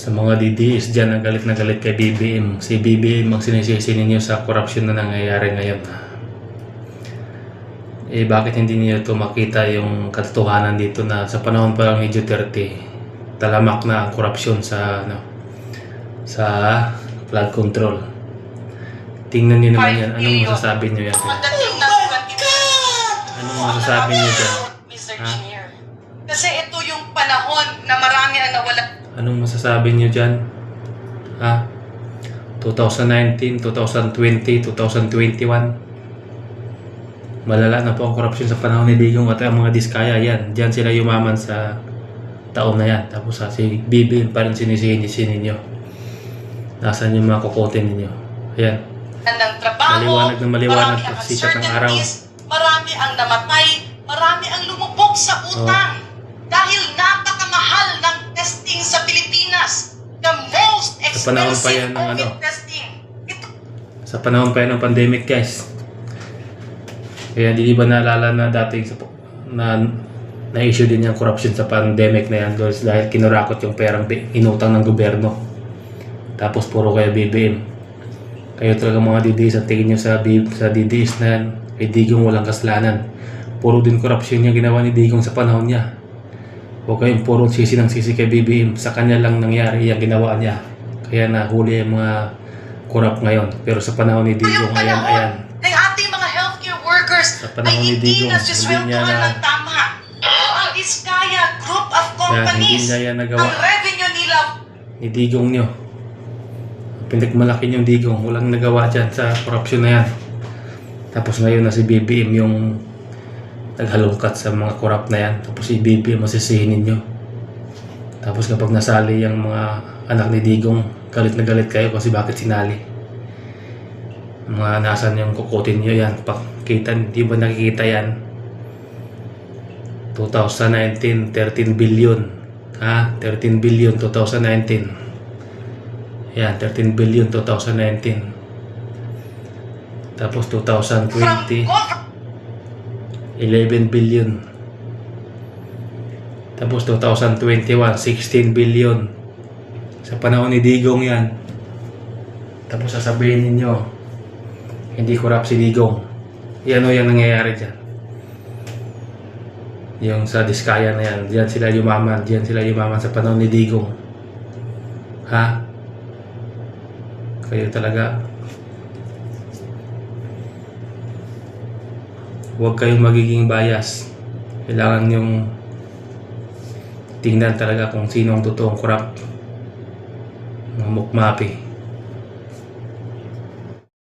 Sa mga DDS dyan ang galit na galit kay BBM. Si BBM ang sinisisi ninyo sa korupsyon na nangyayari ngayon. Eh bakit hindi niyo ito makita yung katotohanan dito na sa panahon pa lang ni Duterte, talamak na ang korupsyon sa ano sa flood control. Tingnan niyo naman yan. Anong masasabi niyo yan? 2022, Anong masasabi niyo dyan? Mr. Chair. Kasi ito yung panahon na marami ang nawala. Anong masasabi niyo dyan? Ha? 2019, 2020, 2021. Malala na po ang korupsyon sa panahon ni Digong at ang mga diskaya yan. Diyan sila yumaman sa taon na yan. Tapos ha, si BBM pa rin sinisihin ninyo. Nasaan yung mga kukote ninyo? Ayan. ng trabaho, Maliwanag na maliwanag marami ang sikat ng araw. marami ang namatay, marami ang lumubog sa utang. Dahil Sa panahon pa yan ng ano? Sa panahon pa yan ng pandemic guys. Kaya hindi ba naalala na dating sa, na na-issue din yung corruption sa pandemic na yan dahil dahil kinurakot yung perang inutang ng gobyerno. Tapos puro kayo BBM. Kayo talaga mga DDS ang tingin nyo sa, sa DDS na yan. Kay Digong walang kasalanan. Puro din corruption yung ginawa ni Digong sa panahon niya. Huwag kayong puro sisi ng sisi kay BBM. Sa kanya lang nangyari yung ginawa niya. Kaya nahuli yung mga corrupt ngayon. Pero sa panahon ni Digong, ayan, ayan. ng ating mga healthcare workers Sa ay panahon ni hindi Digong, niya na- ng tama. Ang Iskaya Group of Kaya hindi Companies, niya yan nagawa. ang revenue nila ni Digong nyo. Pinagmalaki yung Digong. Walang nagawa dyan sa corruption na yan. Tapos ngayon na si BBM yung naghalongkat sa mga corrupt na yan. Tapos si BBM masisihin ninyo. Tapos kapag nasali yung mga anak ni Digong, galit na galit kayo kasi bakit sinali. Mga nasan yung kukutin nyo yan. Pakita, di ba nakikita yan? 2019, 13 billion. Ha? 13 billion 2019. Yan, 13 billion 2019. Tapos from 2020, government 11 billion. Tapos 2021, 16 billion. Sa panahon ni Digong yan. Tapos sasabihin ninyo, hindi corrupt si Digong. Yan o yung nangyayari dyan. Yung sa Diskaya na yan, diyan sila yumaman, diyan sila yumaman sa panahon ni Digong. Ha? Kayo talaga. Huwag kayong magiging bias. Kailangan yung tingnan talaga kung sino ang totoong corrupt. Mga mukmapi.